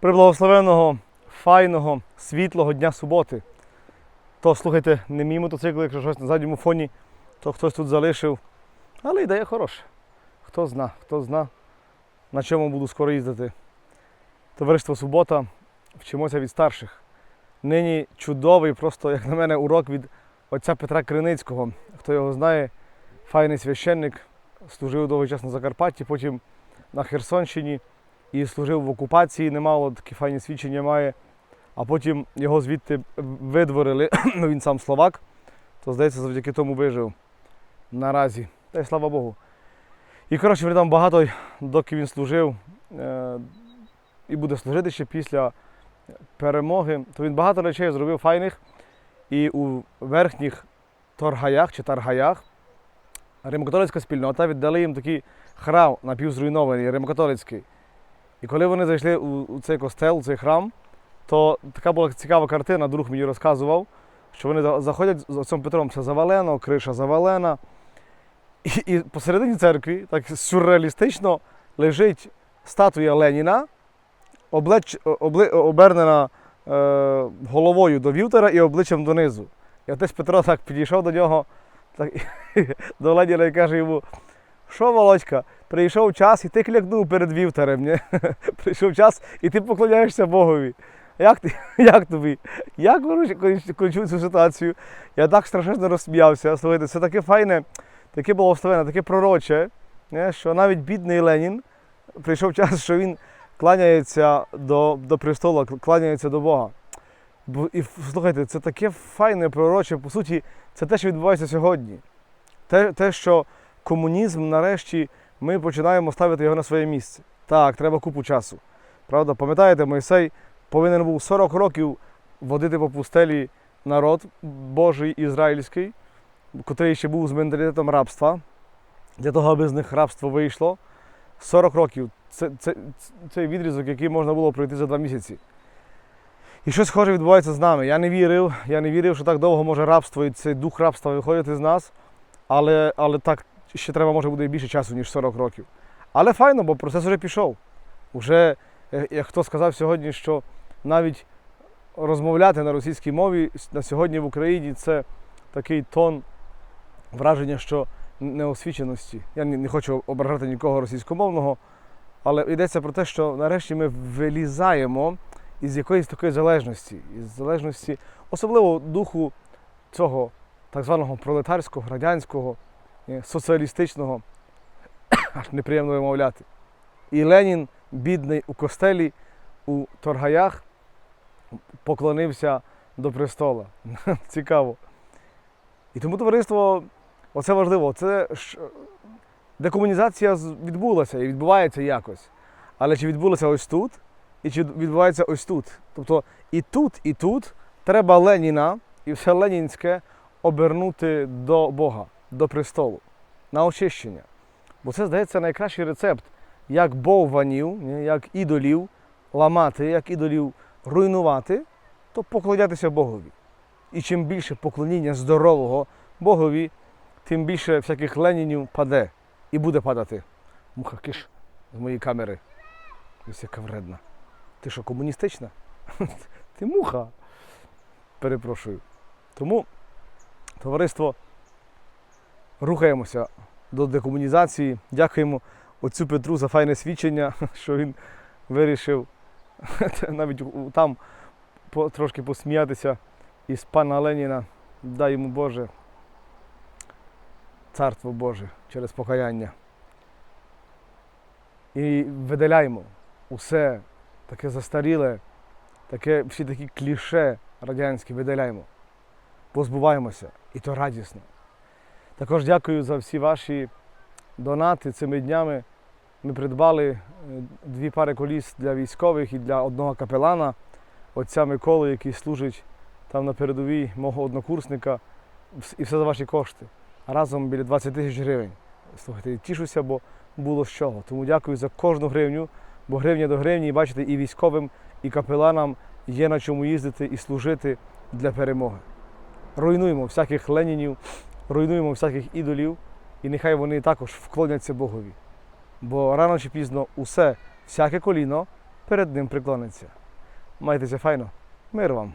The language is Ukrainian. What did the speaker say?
приблагословеного, файного, світлого дня суботи. То слухайте, не мій мотоцикл, якщо щось на задньому фоні, то хтось тут залишив. Але ідея хороша. Хто зна, хто зна, на чому буду скоро їздити. Товариство Субота, вчимося від старших. Нині чудовий, просто, як на мене, урок від отця Петра Криницького. Хто його знає, файний священник, служив довгий час на Закарпатті, потім на Херсонщині і служив в окупації, немало такі файні свідчення має. А потім його звідти видворили, ну він сам словак, то здається, завдяки тому вижив наразі. Та й слава Богу. І коротше, він там багато, доки він служив е, і буде служити ще після перемоги, то він багато речей зробив файних. І у верхніх торгаях чи таргаях римокатолицька спільнота віддали їм такий храм напівзруйнований, римокатолицький. І коли вони зайшли у, у цей костел, у цей храм, то така була цікава картина, друг мені розказував, що вони заходять з отцом Петром, все завалено, криша завалена. І, і посередині церкви, так сюрреалістично, лежить статуя Леніна, облеч, обли, обернена е, головою до вівтера і обличчям донизу. І отець Петро так підійшов до нього, так, до Леніна і каже йому, що, Володька, прийшов час і ти клякнув перед вівтарем. Ні? Прийшов час і ти поклоняєшся Богові. Як, ти, як тобі? Я коротше, кончу цю ситуацію, я так страшенно розсміявся. Слухайте, це таке файне, таке благословенне, таке пророче, що навіть бідний Ленін прийшов час, що він кланяється до, до престолу, кланяється до Бога. Бо, і слухайте, це таке файне пророче, по суті, це те, що відбувається сьогодні. Те, те, що комунізм нарешті ми починаємо ставити його на своє місце. Так, треба купу часу. Правда, пам'ятаєте, Мойсей повинен був 40 років водити по пустелі народ Божий ізраїльський, котрий ще був з менталітетом рабства, для того, аби з них рабство вийшло. 40 років це, це, цей відрізок, який можна було пройти за два місяці. І щось схоже відбувається з нами. Я не вірив, я не вірив, що так довго може рабство і цей дух рабства виходити з нас, але, але так ще треба може буде більше часу, ніж 40 років. Але файно, бо процес вже пішов. Уже, е, як хто сказав сьогодні, що навіть розмовляти на російській мові на сьогодні в Україні це такий тон враження, що неосвіченості. Я не хочу ображати нікого російськомовного, але йдеться про те, що нарешті ми вилізаємо із якоїсь такої залежності, із залежності, особливо духу цього так званого пролетарського, радянського, соціалістичного, аж неприємно вимовляти. І Ленін, бідний у костелі, у торгаях, поклонився до престола. Цікаво. І тому товариство, оце важливо, це ж декомунізація відбулася і відбувається якось. Але чи відбулося ось тут, і чи відбувається ось тут? Тобто і тут, і тут треба Леніна і все ленінське обернути до Бога, до престолу, на очищення. Бо це, здається, найкращий рецепт, як бовванів, як ідолів ламати, як ідолів руйнувати, то поклонятися Богові. І чим більше поклоніння здорового Богові, тим більше всяких ленінів паде і буде падати. Муха киш з моєї камери. Ось яка вредна. Ти що, комуністична? Ти муха. Перепрошую. Тому, товариство, рухаємося до декомунізації. Дякуємо отцю Петру за файне свідчення, що він вирішив навіть там трошки посміятися із пана Леніна. Дай йому Боже. Царство Боже через покаяння. І видаляємо усе таке застаріле, таке, всі такі кліше радянські видаляємо. Позбуваємося. І то радісно. Також дякую за всі ваші донати цими днями. Ми придбали е, дві пари коліс для військових і для одного капелана, отця Миколи, який служить там на передовій мого однокурсника, і все за ваші кошти. Разом біля 20 тисяч гривень. Слухайте, тішуся, бо було з чого. Тому дякую за кожну гривню, бо гривня до гривні, і бачите, і військовим, і капеланам є на чому їздити і служити для перемоги. Руйнуємо всяких ленінів, руйнуємо всяких ідолів, і нехай вони також вклоняться Богові. Бо рано чи пізно усе, всяке коліно перед ним приклониться. Майтеся файно, мир вам!